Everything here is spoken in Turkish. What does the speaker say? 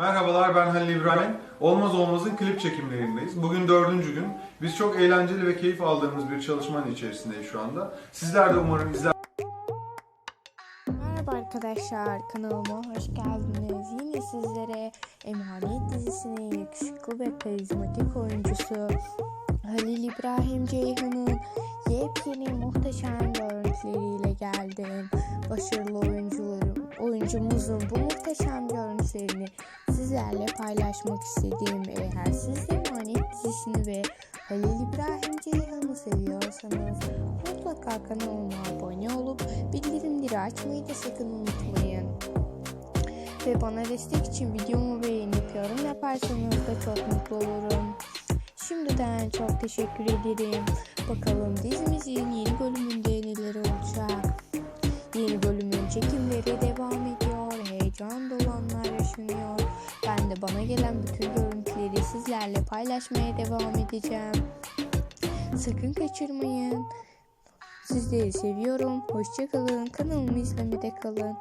Merhabalar ben Halil İbrahim. Olmaz Olmaz'ın klip çekimlerindeyiz. Bugün dördüncü gün. Biz çok eğlenceli ve keyif aldığımız bir çalışmanın içerisindeyiz şu anda. Sizler de umarım izler Merhaba arkadaşlar kanalıma hoş geldiniz. Yine sizlere Emanet dizisinin yakışıklı ve karizmatik oyuncusu Halil İbrahim Ceyhan'ın yepyeni muhteşem görüntüleriyle geldim. Başarılı oyuncularım, oyuncumuzun bu muhteşem görüntülerini sizlerle paylaşmak istedim. Eğer siz de Emanet dizisini ve Halil İbrahim Ceyhan'ı seviyorsanız mutlaka kanalıma abone olup bildirimleri açmayı da sakın unutmayın. Ve bana destek için videomu beğenip yorum yaparsanız da çok mutlu olurum. Şimdiden çok teşekkür ederim. Bakalım dizimizin yeni bölümünde neler çekimleri devam ediyor. Heyecan dolu anlar yaşanıyor. Ben de bana gelen bütün görüntüleri sizlerle paylaşmaya devam edeceğim. Sakın kaçırmayın. Sizleri seviyorum. Hoşçakalın. Kanalımı izlemede kalın.